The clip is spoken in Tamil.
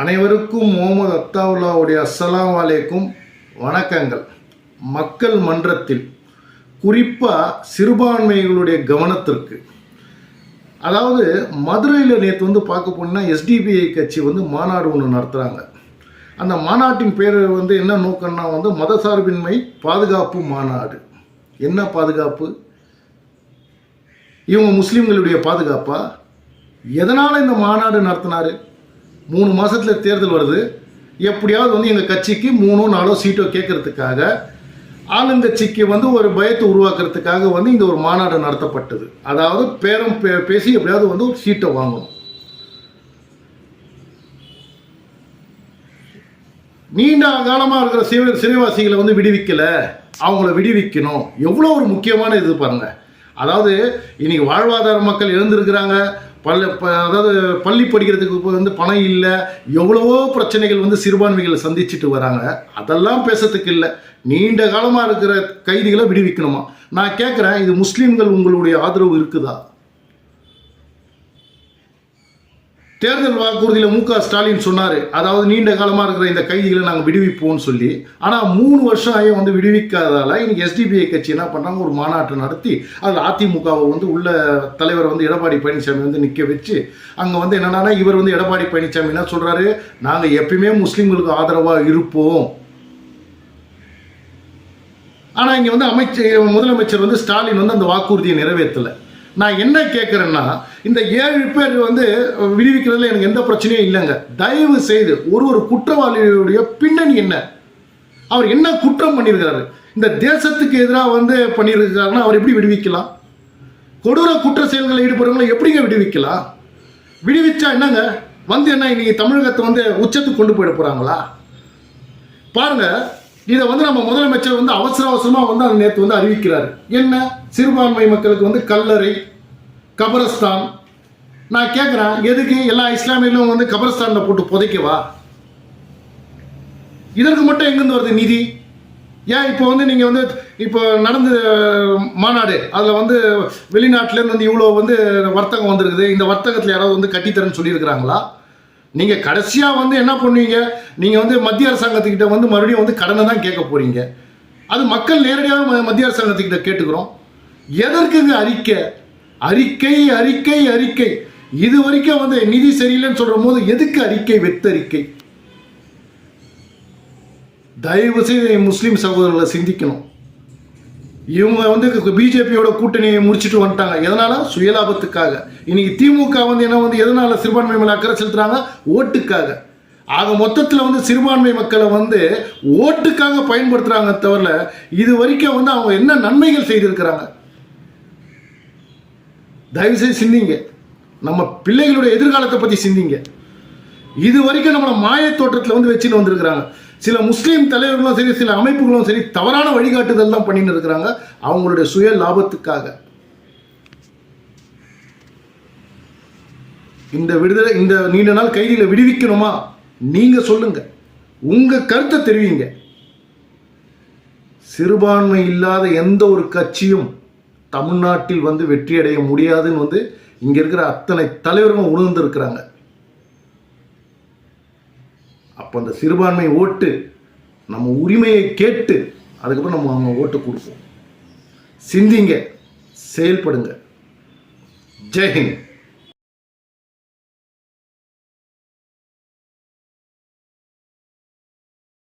அனைவருக்கும் முகமது அத்தாவுல்லாவுடைய அஸ்ஸலாம் வலைக்கும் வணக்கங்கள். மக்கள் மன்றத்தில் குறிப்பாக சிறுபான்மைகளுடைய கவனத்திற்கு. அதாவது மதுரையில் நேற்று வந்து பார்க்க போனால் எஸ்டிபிஐ கட்சி வந்து மாநாடு ஒன்று நடத்துகிறாங்க அந்த மாநாட்டின் பேர் வந்து என்ன நோக்கம்னா வந்து மதசார்பின்மை பாதுகாப்பு மாநாடு. என்ன பாதுகாப்பு? இவங்க முஸ்லீம்களுடைய பாதுகாப்பா? எதனால் இந்த மாநாடு நடத்தினாரு? மூணு மாதத்தில் தேர்தல் வருது. எப்படியாவது வந்து எங்கள் கட்சிக்கு மூணோ நாலோ சீட்டோ கேட்கறதுக்காக ஆளுங்கட்சிக்கு வந்து ஒரு பயத்தை உருவாக்குறதுக்காக வந்து இந்த ஒரு மாநாடு நடத்தப்பட்டது. அதாவது பேரம் பே- பேசி எப்படியாவது வந்து ஒரு சீட்டை வாங்கணும். நீண்ட காலமாக இருக்கிற சிவ சிறைவாசிகளை வந்து விடுவிக்கலை. அவங்கள விடுவிக்கணும். எவ்வளோ ஒரு முக்கியமான இது பாருங்கள் அதாவது இன்னைக்கு வாழ்வாதார மக்கள் எழுந்திருக்கிறாங்க. பல்ல ப- அதாவது பள்ளி படிக்கிறதுக்கு வந்து பணம் இல்லை எவ்வளவோ பிரச்சனைகள் வந்து சிறுபான்மைகள் சந்திச்சுட்டு வராங்க. அதெல்லாம் பேசுறதுக்கு இல்லை. நீண்ட காலமாக இருக்கிற கைதிகளை விடுவிக்கணுமா? நான் கேட்குறேன் இது முஸ்லீம்கள் உங்களுடைய ஆதரவு இருக்குதா? தேர்தல் வாக்குறுதியில் மு க ஸ்டாலின் சொன்னார். அதாவது நீண்ட காலமாக இருக்கிற இந்த கைதிகளை நாங்கள் விடுவிப்போம்னு சொல்லி. ஆனால் மூணு வருஷம் ஆகியும் வந்து விடுவிக்காததால் இன்னைக்கு எஸ்டிபிஐ கட்சி என்ன பண்ணாங்க ஒரு மாநாட்டை நடத்தி அதில் அதிமுகவை வந்து உள்ள தலைவர் வந்து எடப்பாடி பழனிசாமி வந்து நிற்க வச்சு அங்கே வந்து என்னென்னா இவர் வந்து எடப்பாடி பழனிசாமி என்ன சொல்கிறாரு நாங்கள் எப்பயுமே முஸ்லீம்களுக்கு ஆதரவாக இருப்போம். ஆனால் இங்கே வந்து அமைச்சர் முதலமைச்சர் வந்து ஸ்டாலின் வந்து அந்த வாக்குறுதியை நிறைவேற்றலை. நான் என்ன கேட்குறேன்னா இந்த ஏழு பேர் வந்து விடுவிக்கிறதுல எனக்கு எந்த பிரச்சனையும் இல்லைங்க. தயவு செய்து ஒரு ஒரு குற்றவாளியுடைய பின்னணி என்ன? அவர் என்ன குற்றம் பண்ணியிருக்காரு இந்த தேசத்துக்கு எதிராக வந்து பண்ணியிருக்காருன்னா அவர் எப்படி விடுவிக்கலாம்? கொடூர குற்ற செயல்களில் ஈடுபடுறவங்களை எப்படிங்க விடுவிக்கலாம்? விடுவிச்சா என்னங்க? வந்து என்ன இன்னைக்கு தமிழகத்தை வந்து உச்சத்துக்கு கொண்டு போயிட போகிறாங்களா பாருங்கள் இதை வந்து நம்ம முதலமைச்சர் வந்து அவசர அவசரமாக வந்து அந்த நேற்று வந்து அறிவிக்கிறார். என்ன? சிறுபான்மை மக்களுக்கு வந்து கல்லறை கபரஸ்தான். நான் கேட்குறேன் எதுக்கு எல்லா இஸ்லாமியர்களும் வந்து கபரஸ்தானில் போட்டு புதைக்கவா? இதற்கு மட்டும் எங்கேருந்து வருது நிதி? ஏன் இப்போ வந்து நீங்கள் வந்து இப்போ நடந்த மாநாடு அதில் வந்து வெளிநாட்டிலேருந்து வந்து இவ்வளோ வந்து வர்த்தகம் வந்திருக்குது. இந்த வர்த்தகத்தில் யாராவது வந்து கட்டித்தரேன்னு சொல்லியிருக்கிறாங்களா? நீங்கள் கடைசியாக வந்து என்ன பண்ணுவீங்க? நீங்கள் வந்து மத்திய அரசாங்கத்துக்கிட்ட வந்து மறுபடியும் வந்து கடனை தான் கேட்க போகிறீங்க அது மக்கள் நேரடியாக ம- மத்திய அரசாங்கத்துக்கிட்ட கேட்டுக்கிறோம். எதற்குங்க அறிக்கை? அறிக்கை அறிக்கை அறிக்கை. இது வரைக்கும் வந்து நிதி சரியில்லைன்னு சொல்கிற போது எதுக்கு அறிக்கை வெத்தறிக்கை? தயவு செய்து முஸ்லீம் சகோதரர்களை சிந்திக்கணும். இவங்க வந்து பிஜேபியோட கூட்டணியை முடிச்சிட்டு வந்துட்டாங்க. எதனால? சுயலாபத்துக்காக. இன்னைக்கு திமுக வந்து என்ன வந்து எதனால சிறுபான்மை மேல அக்கறை செலுத்துறாங்க? ஓட்டுக்காக. ஆக மொத்தத்தில் வந்து சிறுபான்மை மக்களை வந்து ஓட்டுக்காக பயன்படுத்துறாங்க தவிர இது வரைக்கும் வந்து அவங்க என்ன நன்மைகள் செய்திருக்கிறாங்க? தயவு செய்து சிந்திங்க. நம்ம பிள்ளைகளுடைய எதிர்காலத்தை பற்றி சிந்திங்க. இது வரைக்கும் நம்மளை மாய தோற்றத்தில் வந்து வச்சுன்னு வந்திருக்கிறாங்க. சில முஸ்லீம் தலைவர்களும் சரி சில அமைப்புகளும் சரி தவறான வழிகாட்டுதல் தான் பண்ணின்னு இருக்கிறாங்க. அவங்களுடைய சுய லாபத்துக்காக. இந்த விடுதலை இந்த நீண்ட நாள் கைதியில் விடுவிக்கணுமா? நீங்க சொல்லுங்க. உங்க கருத்தை தெரிவிங்க. சிறுபான்மை இல்லாத எந்த ஒரு கட்சியும் தமிழ்நாட்டில் வந்து வெற்றி அடைய முடியாதுன்னு வந்து இங்க இருக்கிற அத்தனை தலைவர்களும் உணர்ந்திருக்கிறாங்க. அப்போ அந்த சிறுபான்மை ஓட்டு நம்ம உரிமையை கேட்டு அதுக்கப்புறம் நம்ம அவங்க ஓட்டு கொடுப்போம். சிந்திங்க செயல்படுங்க. ஜெய்ஹிந்த்